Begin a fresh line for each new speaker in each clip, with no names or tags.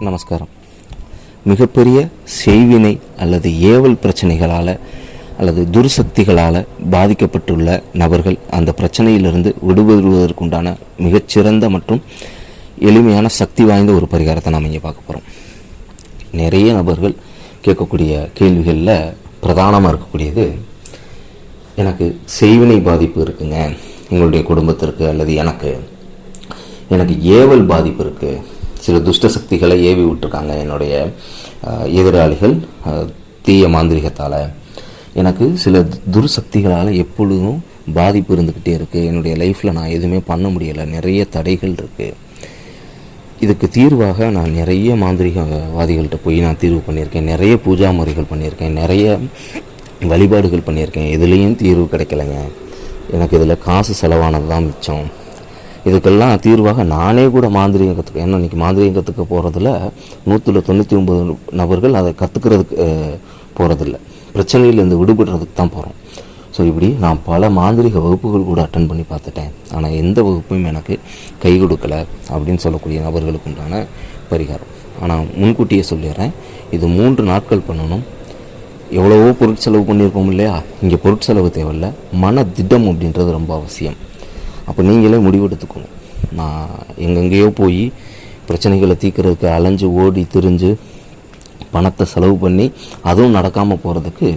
நமஸ்காரம். மிகப்பெரிய செய்வினை அல்லது ஏவல் பிரச்சனைகளால் அல்லது துர்சக்திகளால் பாதிக்கப்பட்டுள்ள நபர்கள் அந்த பிரச்சனையிலிருந்து விடுபடுவதற்குண்டான மிகச்சிறந்த மற்றும் எளிமையான சக்தி வாய்ந்த ஒரு பரிகாரத்தை நாம் இங்கே பார்க்க போகிறோம் நிறைய நபர்கள் கேட்கக்கூடிய கேள்விகளில் பிரதானமாக இருக்கக்கூடியது எனக்கு செய்வினை பாதிப்பு இருக்குங்க எங்களுடைய குடும்பத்திற்கு அல்லது எனக்கு எனக்கு ஏவல் பாதிப்பு இருக்குது சில துஷ்ட சக்திகளை ஏவி விட்டுருக்காங்க என்னுடைய எதிராளிகள். தீய மாந்திரிகத்தால். எனக்கு சில துர்சக்திகளால் எப்பொழுதும் பாதிப்பு இருந்துக்கிட்டே இருக்குது என்னுடைய லைஃப்பில் நான் எதுவுமே பண்ண முடியலை. நிறைய தடைகள் இருக்குது இதுக்கு தீர்வாக நான் நிறைய மாந்திரிகவாதிகள்கிட்ட போய் நான் தீர்வு பண்ணியிருக்கேன். நிறைய பூஜா முறைகள் பண்ணியிருக்கேன். நிறைய வழிபாடுகள் பண்ணியிருக்கேன். எதுலேயும் தீர்வு கிடைக்கலைங்க. எனக்கு இதில் காசு செலவானது தான் மிச்சம். இதுக்கெல்லாம் தீர்வாக நானே கூட மாந்திரியம் கற்றுக்க ஏன்னா இன்றைக்கி மாந்திரியம் கற்றுக்க போகிறதுல நூற்றில் தொண்ணூற்றி ஒம்பது நபர்கள் அதை கற்றுக்கிறதுக்கு போகிறதில்ல பிரச்சனையிலேருந்து விடுபடுறதுக்கு தான் போகிறோம் ஸோ இப்படி நான் பல மாந்திரிக வகுப்புகள் கூட அட்டன் பண்ணி பார்த்துட்டேன். ஆனால் எந்த வகுப்பும் எனக்கு கை கொடுக்கல அப்படின்னு சொல்லக்கூடிய நபர்களுக்கு உண்டான பரிகாரம். ஆனால் முன்கூட்டியே சொல்லிடுறேன். இது மூன்று நாட்கள் பண்ணணும். எவ்வளவோ பொருட்செலவு பண்ணியிருப்போம் இல்லையா? இங்கே பொருட்செலவு தேவையில்ல. மன திட்டம் அப்படின்றது ரொம்ப அவசியம். அப்போ நீங்களே முடிவெடுத்துக்கணும் நான் எங்கெங்கேயோ போய் பிரச்சனைகளை தீர்க்கறதுக்கு அலைஞ்சு ஓடி திரிஞ்சு பணத்தை செலவு பண்ணி அதுவும் நடக்காமல் போகிறதுக்கு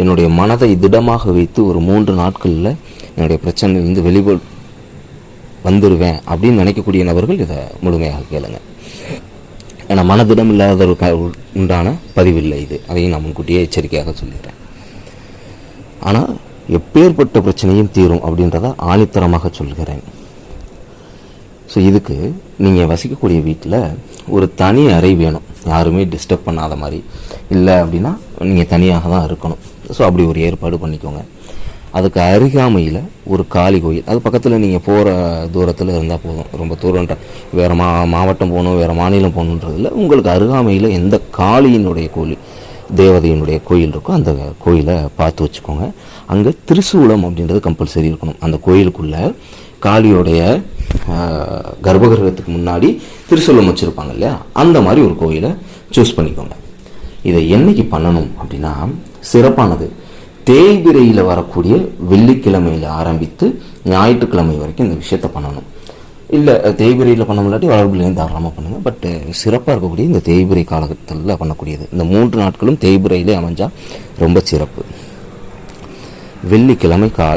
என்னுடைய மனதை திடமாக வைத்து ஒரு மூன்று நாட்களில் என்னுடைய பிரச்சனையிலேருந்து வெளிவ வந்துடுவேன் அப்படின்னு நினைக்கக்கூடிய நபர்கள் இதை முழுமையாக கேளுங்க. ஏன்னா மனதிடம் இல்லாதவருக்கு உண்டான பதிவில்லை இது. அதையும் நான் முன்கூட்டியே எச்சரிக்கையாக சொல்லிடுறேன். ஆனால் எப்பேற்பட்ட பிரச்சனையும் தீரும் அப்படின்றத ஆணித்தரமாக சொல்கிறேன். ஸோ இதுக்கு நீங்கள் வசிக்கக்கூடிய வீட்டில் ஒரு தனி அறை வேணும். யாருமே டிஸ்டர்ப் பண்ணாத மாதிரி. இல்லை அப்படின்னா நீங்கள் தனியாக தான் இருக்கணும். ஸோ அப்படி ஒரு ஏற்பாடு பண்ணிக்கோங்க. அதுக்கு அருகாமையில் ஒரு காளி கோயில். அது பக்கத்தில் நீங்கள் போகிற தூரத்தில் இருந்தால் போதும். ரொம்ப தூரன்ற வேறு மா மாவட்டம் போகணும் வேறு மாநிலம் போகணுன்றதில் உங்களுக்கு அருகாமையில் எந்த காளியினுடைய கோயில் தேவதையினுடைய கோயில் இருக்கோ அந்த கோயிலை பார்த்து வச்சுக்கோங்க. அங்கே திரிசூலம் அப்படின்றது கம்பல்சரி இருக்கணும். அந்த கோயிலுக்குள்ளே காளியோடைய கர்ப்பகிரகத்துக்கு முன்னாடி திரிசூலம் வச்சுருப்பாங்க இல்லையா? அந்த மாதிரி ஒரு கோயிலை சூஸ் பண்ணிக்கோங்க. இதை என்னைக்கு பண்ணணும் அப்படின்னா சிறப்பானது. தேய்பிரையில் வரக்கூடிய வெள்ளிக்கிழமையில் ஆரம்பித்து ஞாயிற்றுக்கிழமை வரைக்கும் இந்த விஷயத்தை பண்ணணும். இல்லை தேய்பிரையில் பண்ண முன்னாடி வளர்பிலையும் தாராளமாக பண்ணுங்கள் பட் சிறப்பாக இருக்கக்கூடிய இந்த தேய்பிரை காலகட்டத்தில் பண்ணக்கூடியது. இந்த மூன்று நாட்களும் தேய்பிரையிலே அமைஞ்சால் ரொம்ப சிறப்பு. வெள்ளிக்கிழமை கா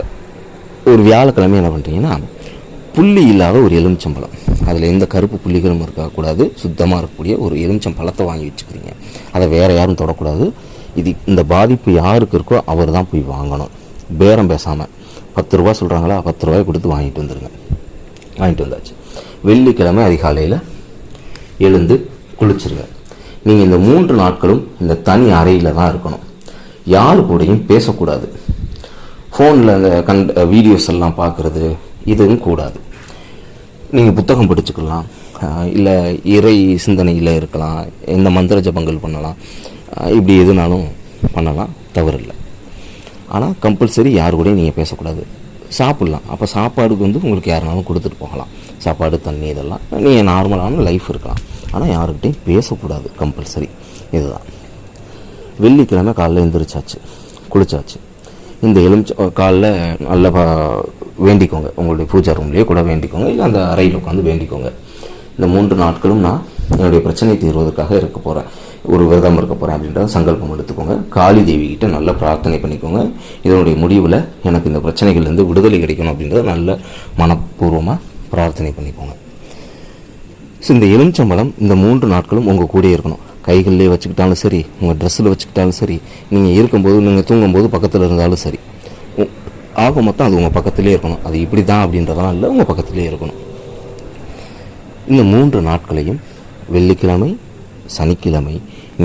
ஒரு வியாழக்கிழமை என்ன பண்ணுறீங்கன்னா புள்ளி இல்லாத ஒரு எலுமிச்சம்பழம். அதில் எந்த கருப்பு புள்ளிகளும் இருக்கக்கூடாது. சுத்தமாக இருக்கக்கூடிய ஒரு எலுமிச்சம் பழத்தை வாங்கி வச்சுக்கிறீங்க. அதை வேறு யாரும் தொடக்கூடாது. இது இந்த பாதிப்பு யாருக்கு இருக்கோ அவர் தான் போய் வாங்கணும். பேரம் பேசாமல் பத்து ரூபா சொல்கிறாங்களா பத்து ரூபாய் கொடுத்து வாங்கிட்டு வந்துடுங்க வாங்கிட்டு வந்தாச்சு. வெள்ளிக்கிழமை அதிகாலையில் எழுந்து குளிச்சிருங்க. நீங்கள் இந்த மூன்று நாட்களும் இந்த தனி அறையில் தான் இருக்கணும். யார் கூடயும் பேசக்கூடாது. ஃபோனில் அந்த கண் வீடியோஸ் எல்லாம் பார்க்குறது இதுவும் கூடாது. நீங்கள் புத்தகம் படிச்சுக்கலாம் இல்லை இறை சிந்தனையில் இருக்கலாம் எந்த மந்திர ஜபங்கள் பண்ணலாம் இப்படி எதுனாலும் பண்ணலாம் தவறில்லை. ஆனால் கம்பல்சரி யார் கூடயும் நீங்கள் பேசக்கூடாது. சாப்பிட்லாம். அப்போ சாப்பாடுக்கு வந்து உங்களுக்கு யாருனாலும் கொடுத்துட்டு போகலாம். சாப்பாடு தண்ணி இதெல்லாம். நீங்கள் நார்மலான லைஃப் இருக்கலாம். ஆனால் யாருக்கிட்டையும் பேசக்கூடாது கம்பல்சரி இதுதான். வெள்ளிக்கிழமை காலைல எழுந்திரிச்சாச்சு குளிச்சாச்சு. இந்த எலுமிச்ச காலைல நல்ல ப- வேண்டிக்கோங்க. உங்களுடைய பூஜா ரூம்லேயே கூட வேண்டிக்கோங்க. இல்லை அந்த அறையில் உட்காந்து வேண்டிக்கோங்க. இந்த மூன்று நாட்களும் நான் என்னுடைய பிரச்சனை தீர்வதற்காக இருக்க போகிறேன் ஒரு விரதம் இருக்க போகிறேன் அப்படின்றத சங்கல்பம் எடுத்துக்கோங்க. காளி தேவிகிட்ட நல்லா நல்ல பிரார்த்தனை பண்ணிக்கோங்க. இதனுடைய முடிவில் எனக்கு இந்த பிரச்சனைகள்லேருந்து விடுதலை கிடைக்கணும் அப்படின்றத நல்ல மனப்பூர்வமாக பிரார்த்தனை பண்ணிக்கோங்க. ஸோ இந்த எலுமிச்சம்பழம் இந்த மூன்று நாட்களும் உங்கள் கூடயே இருக்கணும். கைகளிலே வச்சுக்கிட்டாலும் சரி உங்கள் ட்ரெஸ்ஸில் வச்சுக்கிட்டாலும் சரி நீங்கள் இருக்கும்போது நீங்கள் தூங்கும்போது பக்கத்தில் இருந்தாலும் சரி. உ- ஆக மொத்தம் அது உங்கள் பக்கத்துலேயே இருக்கணும். அது இப்படி தான் அப்படின்றதெல்லாம் இல்லை உங்கள் பக்கத்துலேயே இருக்கணும். இந்த மூன்று நாட்களையும் வெள்ளிக்கிழமை சனிக்கிழமை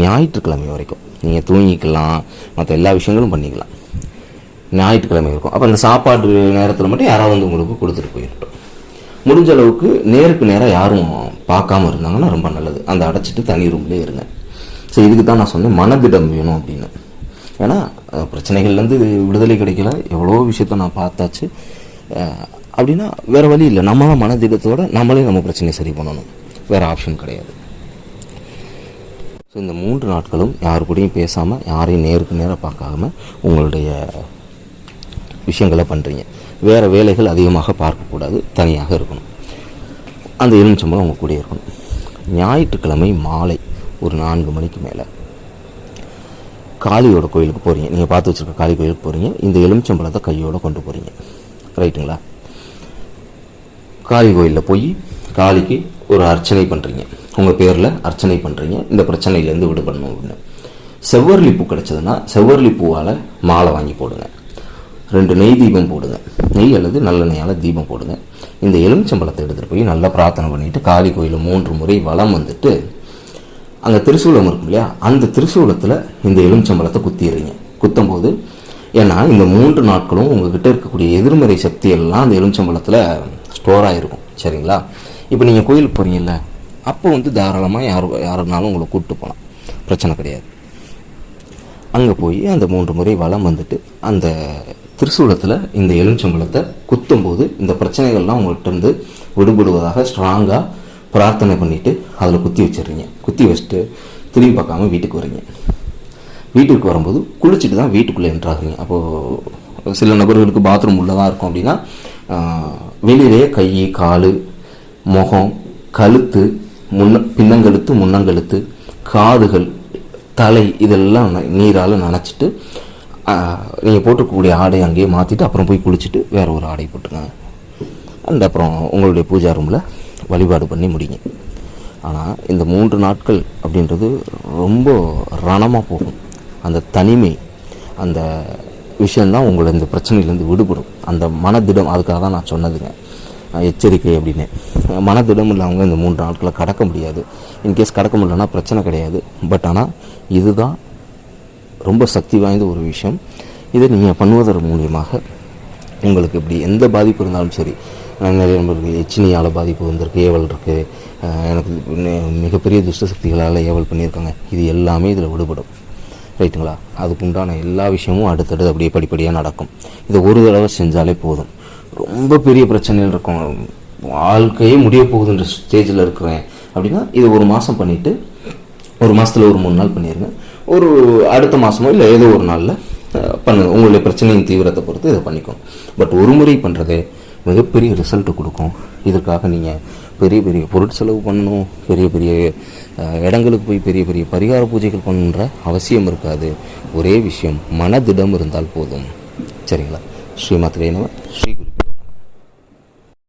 ஞாயிற்றுக்கிழமை வரைக்கும். நீங்கள் தூங்கிக்கலாம் மற்ற எல்லா விஷயங்களும் பண்ணிக்கலாம். ஞாயிற்றுக்கிழமை இருக்கும். அப்போ அந்த சாப்பாடு நேரத்தில் மட்டும் யாராவது வந்து உங்களுக்கு கொடுத்துட்டு போயிருட்டோம். முடிஞ்ச அளவுக்கு நேருக்கு நேராக யாரும் பார்க்காம இருந்தாங்கன்னா ரொம்ப நல்லது. அந்த அடைச்சிட்டு தனி ரூம்லேயே இருங்க. ஸோ இதுக்கு தான் நான் சொன்னேன் மனதிடம் வேணும் அப்படின்னு. ஏன்னா பிரச்சனைகள்லேருந்து விடுதலை கிடைக்கல. எவ்வளோ விஷயத்த நான் பார்த்தாச்சு. அப்படின்னா வேறு வழி இல்லை. நம்ம தான் மனதிடத்தோடு நம்மளே நம்ம பிரச்சனையை சரி பண்ணணும். வேறு ஆப்ஷன் கிடையாது. ஸோ இந்த மூன்று நாட்களும் யாரு கூடயும் பேசாமல் யாரையும் நேருக்கு நேராக பார்க்காம உங்களுடைய விஷயங்களை பண்ணுறீங்க வேறு வேலைகள் அதிகமாக பார்க்கக்கூடாது தனியாக இருக்கணும். அந்த எலுமிச்சம்பழம் உங்கள் கூட இருக்கணும். ஞாயிற்றுக்கிழமை மாலை ஒரு நான்கு மணிக்கு மேலே காளியோட கோயிலுக்கு போகிறீங்க நீங்கள் பார்த்து வச்சுருக்க காளி கோயிலுக்கு போகிறீங்க இந்த எலுமிச்சம்பழத்தை கையோடு கொண்டு போகிறீங்க ரைட்டுங்களா? காளி கோயிலில் போய் காளிக்கு ஒரு அர்ச்சனை பண்ணுறீங்க உங்கள் பேரில் அர்ச்சனை பண்ணுறீங்க இந்த பிரச்சனையிலேருந்து விடுபடணும் அப்படின்னு. செவ்வரளி பூ கிடச்சதுன்னா செவ்வரளி பூவால் மாலை வாங்கி போடுங்க. ரெண்டு நெய் தீபம் போடுங்க. நெய் அல்லது நல்லெண்ணெயால் தீபம் போடுங்க. இந்த எலுமிச்சம்பழத்தை எடுத்துகிட்டு போய் நல்லா பிரார்த்தனை பண்ணிவிட்டு காளி கோயிலில் மூன்று முறை வளம் வந்துட்டு அங்கே திரிசூலம் இருக்கும் இல்லையா? அந்த திரிசூலத்தில் இந்த எலுமிச்சம்பழத்தை குத்திடுறீங்க. குத்தும்போது ஏன்னா இந்த மூன்று நாட்களும் உங்ககிட்ட இருக்கக்கூடிய எதிர்மறை சக்தியெல்லாம் அந்த எலுமிச்சம்பழத்தில் ஸ்டோர் ஆகிருக்கும் சரிங்களா? இப்போ நீங்கள் கோயிலுக்கு போகிறீங்கல்ல அப்போ வந்து தாராளமாக யார் யாருனாலும் உங்களை கூப்பிட்டு போகலாம் பிரச்சனை கிடையாது. அங்கே போய் அந்த மூன்று முறை வளம் வந்துட்டு அந்த திரிசூலத்தில் இந்த எலுமிச்சம்பழத்தை குத்தும்போது இந்த பிரச்சனைகள்லாம் உங்கள்கிட்ட இருந்து விடுபடுவதாக ஸ்ட்ராங்காக பிரார்த்தனை பண்ணிவிட்டு அதில் குத்தி வச்சிடுறீங்க. குத்தி வச்சுட்டு திரும்பி பார்க்காம வீட்டுக்கு வரீங்க வீட்டுக்கு வரும்போது குளிச்சுட்டு தான் வீட்டுக்குள்ளே என்ட்ராகுங்க அப்போது சில நபர்களுக்கு பாத்ரூம் உள்ளே தான் இருக்கும் அப்படின்னா வெளியிலே வெளியிலேயே கை கால் முகம் கழுத்து முன்ன பின்னங்கழுத்து முன்னங்கழுத்து காதுகள் தலை இதெல்லாம் ந- நீரால் நனைச்சிட்டு நீங்கள் போட்டிருக்கக்கூடிய ஆடை அங்கேயே மாற்றிட்டு அப்புறம் போய் குளிச்சுட்டு வேறு ஒரு ஆடை போட்டுருங்க. அண்ட் அப்புறம் உங்களுடைய பூஜா ரூமில் வழிபாடு பண்ணி முடிங்க. ஆனால் இந்த மூன்று நாட்கள் அப்படின்றது ரொம்ப ரணமாக போகும். அந்த தனிமை அந்த விஷயந்தான் உங்களை இந்த பிரச்சனையிலேருந்து விடுபடும். அந்த மனதிடம் அதுக்காக தான் நான் சொன்னதுங்க. எச்சரிக்கை அப்படின்னு. மனதிடம் இல்லாமல் இந்த மூன்று நாட்களை கடக்க முடியாது. இன்கேஸ் கடக்க முடியலன்னா பிரச்சனை கிடையாது. பட் ஆனால் இதுதான் ரொம்ப சக்தி வாய்ந்த ஒரு விஷயம். இதை நீங்கள் பண்ணுவதன் மூலியமாக உங்களுக்கு இப்படி எந்த பாதிப்பு இருந்தாலும் சரி நிறைய நம்பருக்கு எச்சினியால் பாதிப்பு வந்திருக்கு ஏவல் இருக்குது எனக்கு மிகப்பெரிய துஷ்ட சக்திகளால் ஏவல் பண்ணியிருக்காங்க. இது எல்லாமே இதில் விடுபடும். ரைட்டுங்களா அதுக்கு உண்டான எல்லா விஷயமும் அடுத்தடுத்து அப்படியே படிப்படியாக நடக்கும். இதை ஒரு தடவை செஞ்சாலே போதும். ரொம்ப பெரிய பிரச்சனைகள் இருக்கும். வாழ்க்கையே முடிய போகுதுன்ற ஸ்டேஜில் இருக்கிறேன். அப்படின்னா இதை ஒரு மாதம் பண்ணிவிட்டு ஒரு மாதத்தில் ஒரு மூணு நாள் பண்ணிடுங்க ஒரு அடுத்த மாதமோ இல்லை ஏதோ ஒரு நாளில் பண்ணுங்க. உங்களுடைய பிரச்சனையின் தீவிரத்தை பொறுத்து இதை பண்ணிக்கும் பட் ஒரு முறை பண்ணுறது மிகப்பெரிய ரிசல்ட்டு கொடுக்கும். இதற்காக நீங்கள் பெரிய பெரிய பொருட்செலவு பண்ணணும். பெரிய பெரிய இடங்களுக்கு போய் பெரிய பெரிய பரிகார பூஜைகள் பண்ணுன்ற அவசியம் இருக்காது. ஒரே விஷயம் மனதிடம் இருந்தால் போதும். சரிங்களா? ஸ்ரீமாத்ரே நம ஸ்ரீ